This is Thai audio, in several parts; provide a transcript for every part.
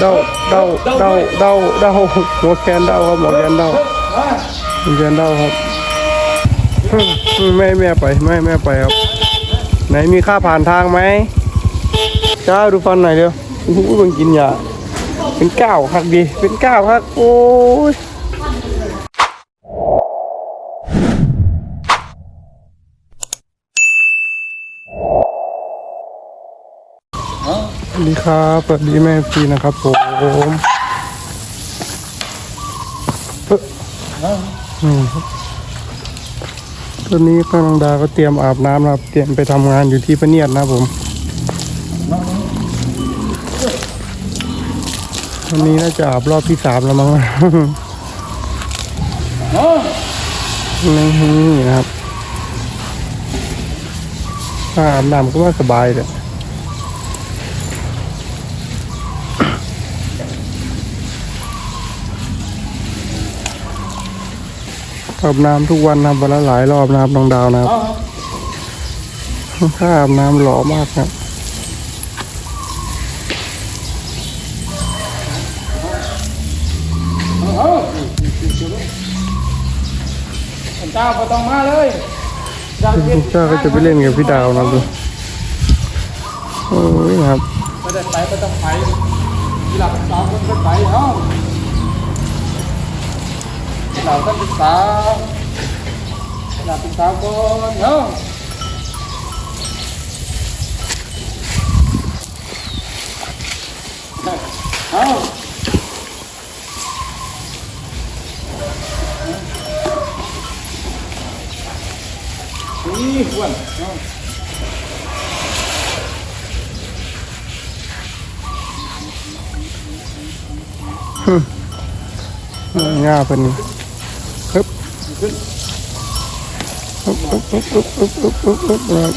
เดาเดาเดาเดาเดาหัวแคนเดาครับหัวแคนเดาหัวแคนเดาครับอืมอืมไม่ให้แม่ไปไม่ให้แม่ไปครับ ไหนมีค่าผ่านทางไหมเจ้าดูฟันหน่อยเดียวโอ้โหเบิ่งกินยาเป็นเก้าครับดี เป็นเก้าครับโอ้ย วัสดีครับสวัสดีแม่พีนะครับผมเอออืมตอนนี้ป้านังดาก็เตรียมอาบน้ำนะครับ เตรียมไปทำงานอยู่ที่พะเนียดนะผมวันนี้น่าจะอาบรอบที่สามแล้วมั้งนี่นะครับอาบน้ำก็ว่าสบายเลย อาบน้ำทุกวันนะครับวันละหลายรอบนะครับน้องดาวนะครับถ้าอาบน้ำหล่อมากครับเจ้าก็ต้องมาเลยเจ้าลูกเจ้าก็จะไปเล่นกับพี่ดาวนะครับดูโอ้ยนะครับไม่ได้ไปก็ต้องไปทีหลังสาวคนก็ไปเนาะ เราต้องศึกษาเราศึกษาก่อนเนาะเอานี่ควรเฮ้ยง่าาเป็น ฮึบฮึบฮึบฮึบฮึบฮึบฮึบฮึบนะครับ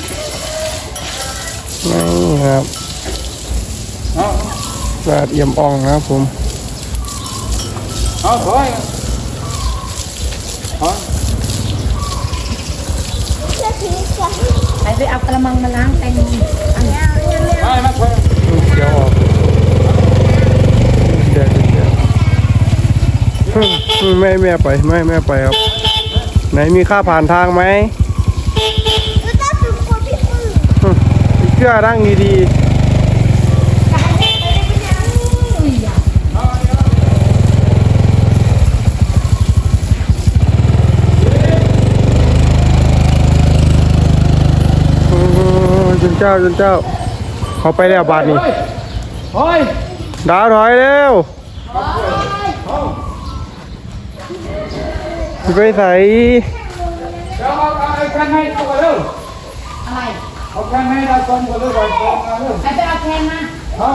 นี่ครับเอาแปดเอี่ยมอ่องนะครับผมเอาถอยถอยไปไปเอากระมังมาล้างแตงอันนี้ไม่มาถอยเขียวออกเดี๋ยวเดี๋ยวไม่แม่ไปไม่แม่ไปครับ ไหนมีค่าผ่านทางไหมอืมเชื่อร่างดีๆโอ้ยจนเจ้าจนเจ้า เขาไปแล้วบาทนี้ถอยดาวถอยเร็ว ไปใส่เดี๋ยวเอาเอาแค่ให้ตัวเร็วอะไรเอาแค่ให้ได้ก่อนก่อนเร็วก่อนก่อนมาเร็วไปไปเอาแทนมาเอา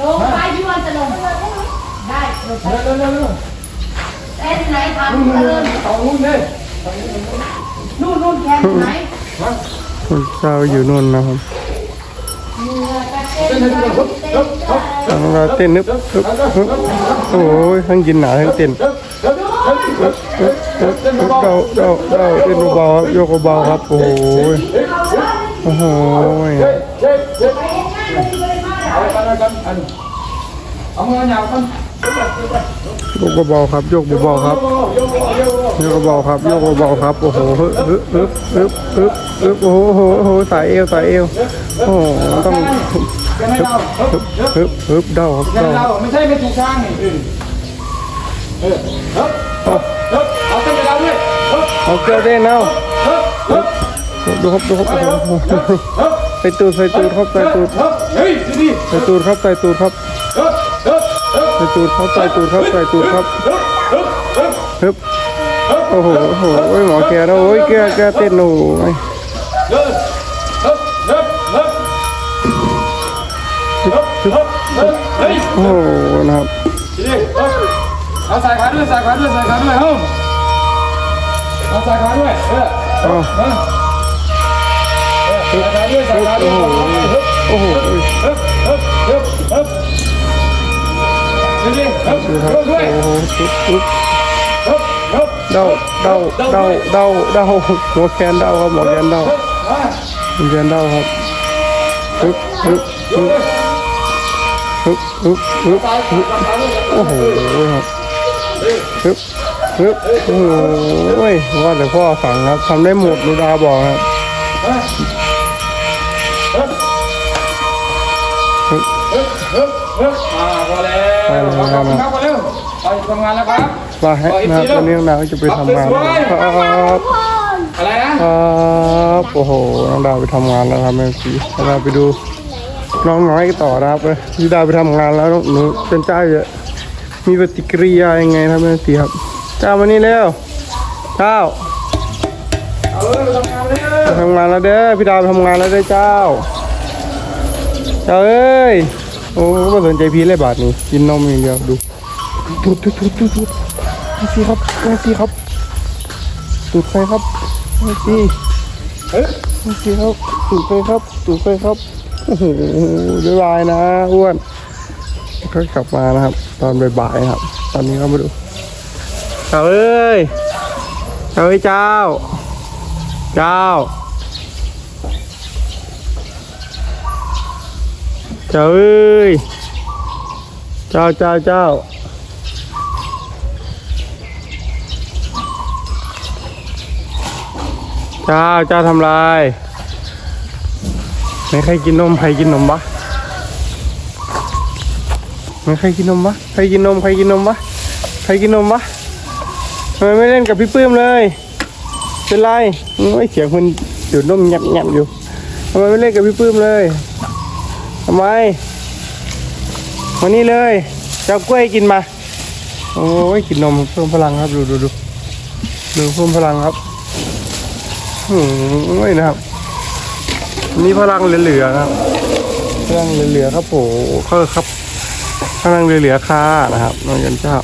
ลงไปพี่วันจะลง ได้ลงไปเร็วเร็วเร็วเต้นไหนทำนู่นเดินู่นนเอานู่นเลยนู่นนู่นแทนไหนเจ้าอยู่นู่นนะครับเต้นให้ดูฮึบฮึบฮึบทางเราเต้นนึบฮึบฮึบโอ้ยทั้งกินหนาทั้งเต้น เดาเดาเดาเต้นเบาๆโยกเบาครับโอ้ยโอ้โหโยกเบาครับโยกเบาครับโยกเบาครับโยกเบาครับโอ้โหเฮึฮึฮึฮึฮึฮึโอ้โหโอ้โหสายเอวสายเอวโอ้ต้องเฮึฮึฮึเดาครับเดาไม่ใช่ไม่ถูกทางอื่นเออฮึ เอาเต้นเราด้วยเอาเกลือเต้นเอาดูครับดูครับโอ้โหใส่ตูดใส่ตูดครับใส่ตูดฮึบเฮ้ยดีใส่ตูดครับใส่ตูดครับฮึบฮึบฮึบใส่ตูดครับใส่ตูดครับใส่ตูดครับฮึบฮึบฮึบฮึบโอ้โหโอ้โหโอ้ยหมอแกแล้วโอ้ยแกแกเต้นโอ้ยฮึบฮึบฮึบฮึบฮึบฮึบฮึบโอ้โหนะครับ เอาใส่ขาด้วยใส่ขาด้วยใส่ขาด้วยฮึบเอาใส่ขาด้วยเออเอาเออใส่ขาด้วยใส่ขาด้วยฮึบโอ้โหโอ้ยฮึบฮึบฮึบฮึบดีฮึบดูครับฮึบด้ยโอ้โหปึ๊บปึ๊บฮึบฮึบเดาเดาเดาเดาเดาหัวแคนเดาครับหมอแคนเดาฮึบมาหัวแคนเดาครับปึ๊บปึ๊บปึ๊บฮึบฮึบฮึบโอ้โหครับ ฮึบฮึบโอ้โหว่าแต่พ่อสั่งครับทำได้หมดลูดาบอกครับเฮ้ยเฮ้ยเฮ้ยเฮ้ยเฮ้ยเฮ้ยอ่าพอแล้วขอบคุณครับพอแล้วไปทำงานแล้วครับมาให้นะครับวันนี้น้องดาวจะไปทำงานแล้วครับอะไรนะครับโอ้โหน้องดาวไปทำงานแล้วครับแม่สีเราไปดูน้องน้อยต่อนะครับเอ้ยพี่ดาวไปทำงานแล้วน้องหนูเป็นเจ้าจะ มีปฏิกิริยายังไงครับแม่สีครับเจ้ามานี่เร็วเจ้าเอาเลยทำงานแล้วเด้อพี่ดาวทำงานแล้วเด้อเจ้าเจ้าเอ้ยโอ้ไม่สนใจพี่เลยบาทนี้กินนมอย่างเดียวดูดูดูดูดูดูแม่สีครับแม่สีครับดูดไฟครับแม่สีเฮ้ยแม่สีครับดูดไฟครับดูดไฟครับโอ้โหบ๊ายบายนะอ้วน ก็กลับมานะครับ ตอนบ่ายๆนะครับ ตอนนี้ก็มาดูเจ้าเอ้ยเจ้าเอ้ยเจ้า เจ้า เจ้าเอ้ย เจ้าเจ้าเจ้าเจ้าเจ้าทำไรไม่ใครกินนมใครกินนมปะไม่ ใครกินนมปะใครกินนมใครกินนมปะใครกินนมปะทำไมไม่เล่นกับพี่ปื้มเลย เป็นไรโอ้ยเสียงมันดูดนมแงบๆอยู่ทำไมไม่เล่นกับพี่ปื้มเลยทำไมมานี่เลยจ้ากล้วยกินมา โอ้ยกินนมเพิ่มพลังครับ ดูดูดูดูเพิ่มพลังครับโอ้ยนะครับนี่พลังเหลือๆนะครับพลังเหลือๆครับโอ้เขาครับ พลังเหลือๆค่ะนะครับน้องยันเจ้า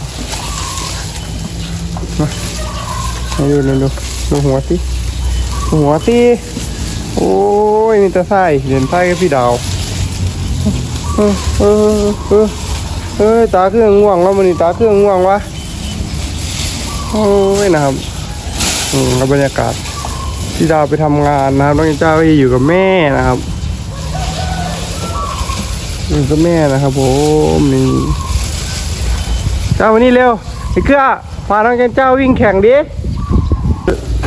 มาดูดูดูดูหัวสิหัวสิโอ้ยมีแต่ไส้เหรียญไส้กับพี่ดาวเออเออเออเออตาเครื่องง่วงแล้วมันนี่ตาเครื่องง่วงวะโอ้ยนะครับอืมบรรยากาศพี่ดาวไปทำงานนะครับน้องเจ้าก็อยู่กับแม่นะครับ อยู่กับแม่นะครับผมนี่เจ้าวันนี้เร็วไอ้เกลือพาน้องเจ้าวิ่งแข่งดิ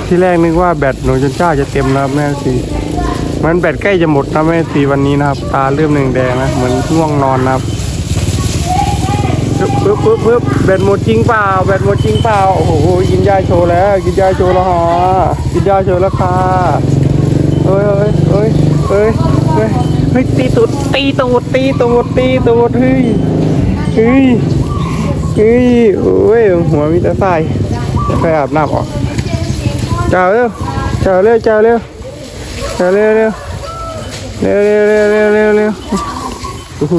ที่แรกนึกว่าแบตหนูจนเจ้าจะเต็มนะแม่สีมันแบตใกล้จะหมดนะแม่สีวันนี้นะครับ ตาเริ่มแดงนะเหมือนง่วงนอนนะครับปึ๊บปึ๊บปึ๊บปึ๊บแบตหมดจริงเปล่าแบตหมดจริงเปล่าโอ้โหกินยาโชว์แล้ว กินยาโชว์แล้วฮะกินยาโชว์แล้วค่ะเอ้ยเอ้ยเอ้ยเอ้ย เอ้ยเฮ้ยตีตูดตีตูดตีตูดตีตูดเฮ้ยเฮ้ยเฮ้ยโอ้ยหัวมีแต่ทรายจะไปอาบน้ำออกเจ้าเร็วเจ้าเร็วเจ้าเร็วเจ้าเร็วเร็วเร็วเร็วเร็วเร็วเร็วเร็วโอ้โห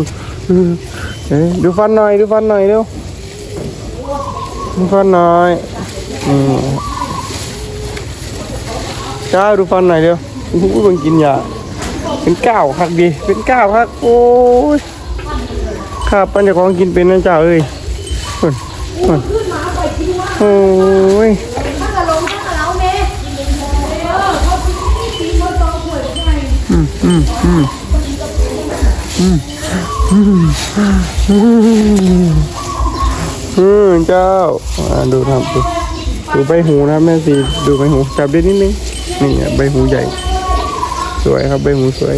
เอ้ยดูฟันหน่อยดูฟันหน่อยเร็วดูฟันหน่อยอืมเจ้าดูฟันหน่อยเร็วโอ้หเพิ่งกินยา เป็นเก้าครับดีเป็นเก้าครับโอ้ยข้าปั้นจของกินเป็นนะเจ้าเอ้ยคนคนโอ้ยอืมอืมอืมอืมอืมอืมเจ้าดูทำดูดูใบหูนะแม่สีดูใบหูจับได้นิดนึงนี่ใบหูใหญ่ สวยครับใบหูสวย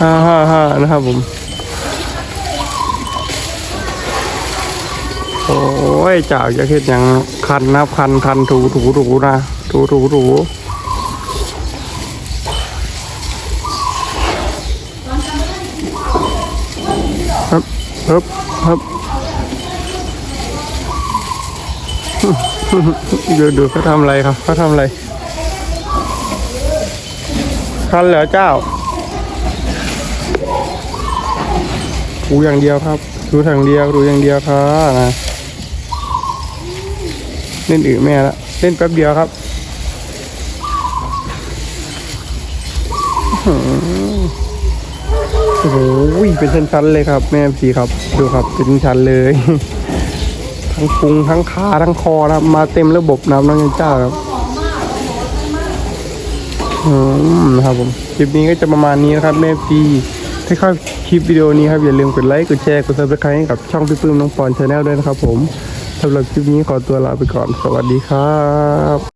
ฮ่าฮ่าฮ่านะครับผม โอ้ยเจ้าจะเฮ็ดอย่างคันนะครับคันคันถูถูถูนะถูถูถูครับครับครับดูดูเขาทำอะไรครับเขาทำอะไร คันเหรอเจ้าถูอย่างเดียวครับ ดูทางเดียวดูอย่างเดียวครับนะเล่นอื่นแม่ละเล่นแป๊บเดียวครับโอ้โหเป็นชั้นๆเลยครับ แม่สีครับ ดูครับเป็นชั้นเลย ทั้งพุงทั้งขาทั้งคอนะครับมาเต็มระบบน้ำน้องเจ้าครับ อืมนะครับผมคลิปนี้ก็จะประมาณนี้นะครับแม่พีถ้าชอบคลิปวิดีโอนี้ครับอย่าลืมกดไลค์กดแชร์กดซับสไครต์ให้กับช่องพี่ปื้มน้องปอนชาแนลด้วยนะครับผมสำหรับคลิปนี้ขอตัวลาไปก่อน สวัสดีครับ